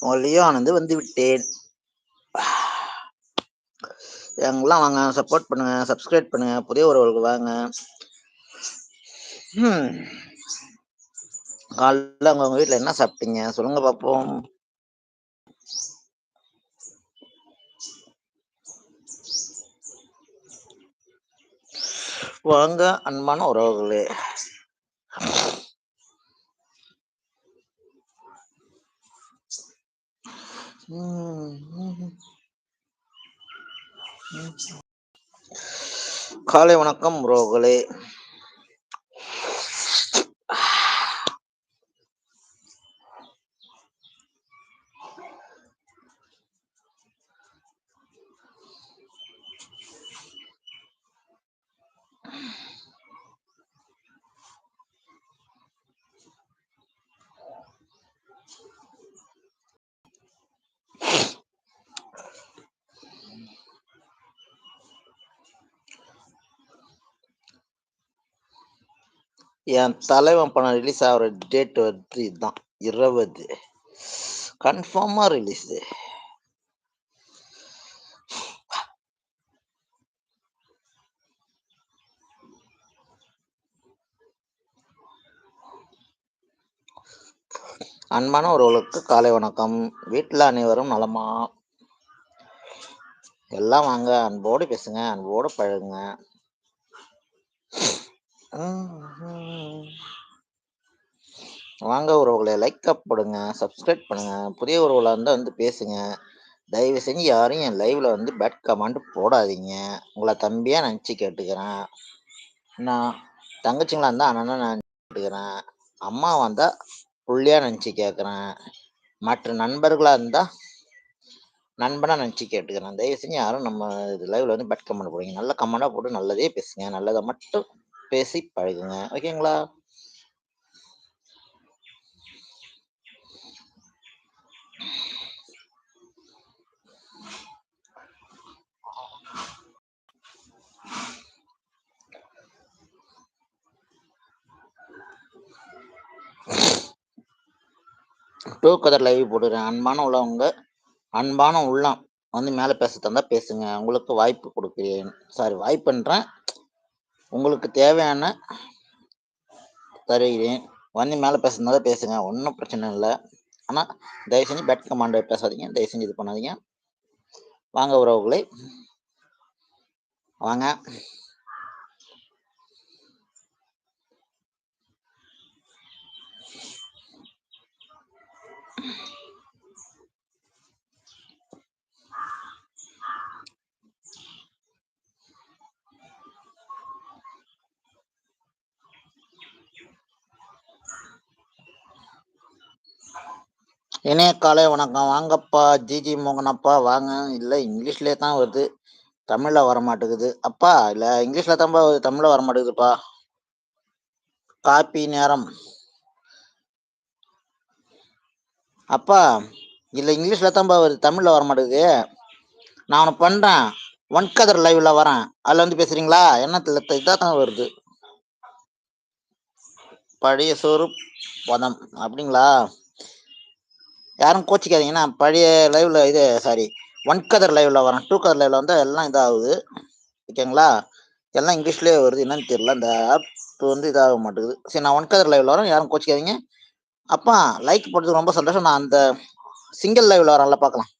உங்கள் ஆனந்து வந்து விட்டேன் எங்கெல்லாம் வாங்க? சப்போர்ட் பண்ணுங்க சப்ஸ்கிரைப் பண்ணுங்க புதிய உறவுகளுக்கு வாங்க. காலையில் காலைல உங்க உங்க என்ன சாப்பிட்டீங்க? சொல்லுங்க பார்ப்போம் வாங்க அன்பான உறவுகளே. காலை வணக்கம் ரோகலே என் தலைவன் படம் ரிலீஸ் ஆகிற டேட் வந்து இதுதான் இருபது. கன்ஃபார்மாக ரிலீஸ் அன்பான ஒருவர்களுக்கு காலை வணக்கம். வீட்டில் அனைவரும் நலமா? எல்லாம் வாங்க அன்போடு பேசுங்க அன்போடு பழகுங்க. வாங்க உறவுகளை லைக் அப் போடுங்க சப்ஸ்கிரைப் பண்ணுங்க. புதிய உறவுகளாக இருந்தால் வந்து பேசுங்க. தயவு செஞ்சு யாரும் என் லைவ்ல வந்து பேட் கமெண்ட் போடாதீங்க. உங்களை தம்பியா நினச்சி கேட்டுக்கிறேன். நான் தங்கச்சிங்களா இருந்தால் அண்ணனா நினச்சி கேட்டுக்கிறேன். அம்மா வந்தால் புள்ளியா நினச்சி கேட்குறேன் மற்ற நண்பர்களாக இருந்தால் நண்பனாக நினச்சி கேட்டுக்கிறேன். தயவு செஞ்சு யாரும் நம்ம இது லைவ்ல வந்து பேட் கமெண்ட் போடுங்க நல்ல கமெண்டாக போட்டு நல்லதே பேசுங்க. நல்லதை மட்டும் பேசி பழகுங்க ஓகேங்களா டூ கதர் லைவ் போடுறேன் அன்பான உள்ளவங்க அன்பான உள்ளம் வந்து மேலே பேச தந்தால் பேசுங்க உங்களுக்கு வாய்ப்பு கொடுக்குறேன் சாரி வாய்ப்புன்றேன் உங்களுக்கு தேவையான தருகிறேன். வந்து மேலே பேசுறதா பேசுங்க ஒன்றும் பிரச்சனை இல்லை. ஆனால் தயவு செஞ்சு பேட் கமாண்டை பேசாதீங்க தயவு செஞ்சு இது பண்ணாதீங்க. வாங்க உறவுகளை. வாங்க. இணைய காலை வணக்கம். வாங்கப்பா ஜிஜி மோகனப்பா. வாங்க. இல்லை இங்கிலீஷ்லேயே தான் வருது. தமிழில் வர மாட்டேங்குது அப்பா இல்லை இங்கிலீஷில் தான்ப்பா வருது. தமிழில் வர மாட்டேங்குதுப்பா காப்பி நேரம். அப்பா இல்லை இங்கிலீஷில் தான்ப்பா வருது. தமிழில் வர மாட்டேங்குது நான் ஒன்று பண்ணுறேன் ஒன் கதர் லைவில் வரேன். அதில் வந்து பேசுகிறீங்களா என்ன இதாக தான் வருது. பழைய சோறு பதம் அப்படிங்களா? யாரும் கோச்சிக்காதீங்கன்னா பழைய லைவ்ல இது சாரி ஒன் கதர் லைவ்ல வரேன் டூ கதர் லைவ்ல வந்து எல்லாம் இதாகுது. ஓகேங்களா? எல்லாம் இங்கிலீஷ்லேயே வருது. என்னன்னு தெரியல. இந்த ஆப் வந்து இதாக மாட்டேங்குது. சரி நான் ஒன் கதர் லைவ்ல வரேன் யாரும் கோச்சிக்காதீங்க. அப்பா லைக் போட்டதுக்கு ரொம்ப சந்தோஷம். நான் அந்த சிங்கிள் லைவ்ல வரேன்ல பார்க்கலாம்.